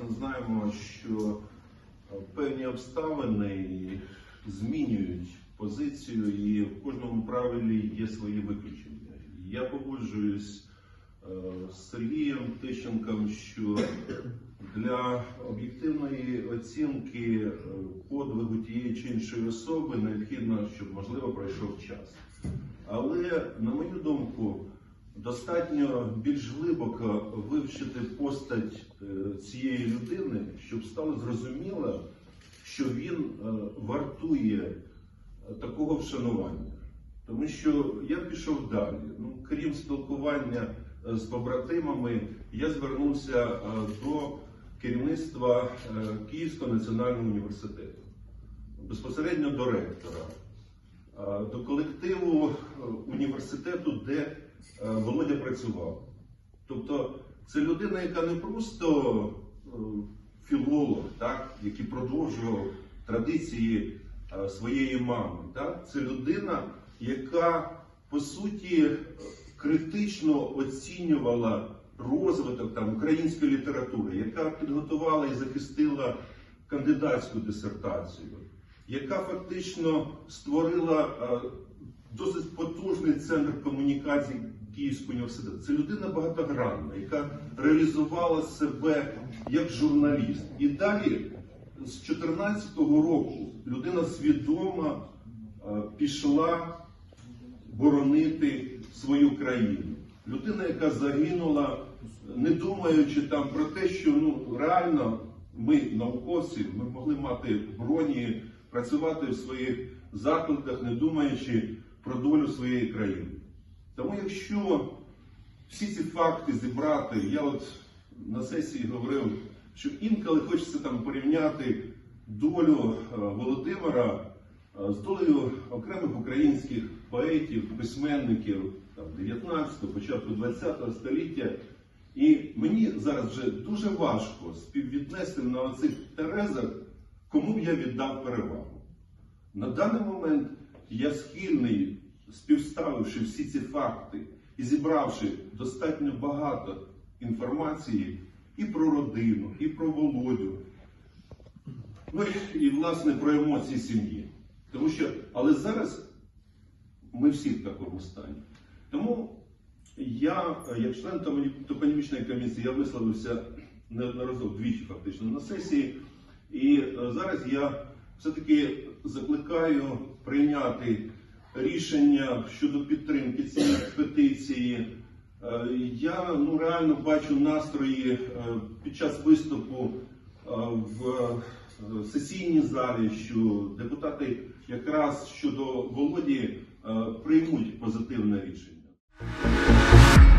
прекрасно знаємо, що е, певні обставини змінюють позицію, і в кожному правилі є свої виключення. Я погоджуюсь е, з Сергієм Тищенком, що для об'єктивної оцінки е, подвигу тієї чи іншої особи необхідно, щоб можливо пройшов час. Але на мою думку, достатньо більш глибоко вивчити постать е, цієї людини, щоб стало зрозуміло, що він е, вартує е, такого вшанування. Тому що я пішов далі. Ну, крім спілкування з побратимами, я звернувся до керівництва Київського національного університету, безпосередньо до ректора, до колективу університету, де Володя працював. Тобто це людина, яка не просто е, філолог, так, який продовжував традиції е, своєї мами. Так? Це людина, яка по суті критично оцінювала розвиток там, української літератури, яка підготувала і захистила кандидатську дисертацію, яка фактично створила е, досить потужний центр комунікацій Київського університету. Це людина багатогранна, яка реалізувала себе як журналіст. І далі з 2014 року людина свідомо е, пішла боронити свою країну. Людина, яка загинула, не думаючи там про те, що ну реально ми, науковці, ми могли мати броні, працювати в своїх закладах, не думаючи про долю своєї країни. Тому якщо всі ці факти зібрати, я от на сесії говорив, що інколи хочеться там порівняти долю е, Володимира е, з долею окремих українських поетів, письменників там, 19-го, початку 20-го століття. І мені зараз вже дуже важко співвіднести на цих терезах, кому б я віддав перевагу. На даний момент я схильний, співставивши всі ці факти і зібравши достатньо багато інформації і про родину, і про Володю, ну і, власне про емоції сім'ї. Тому що, але зараз ми всі в такому стані. Тому я, як член топонімічної комісії, я висловився неодноразово двічі фактично на сесії. І е, зараз я все-таки закликаю прийняти рішення щодо підтримки цієї петиції. Е, Я ну, реально бачу настрої е, під час виступу е, в сесійній залі, що депутати якраз щодо Володі приймуть позитивне рішення.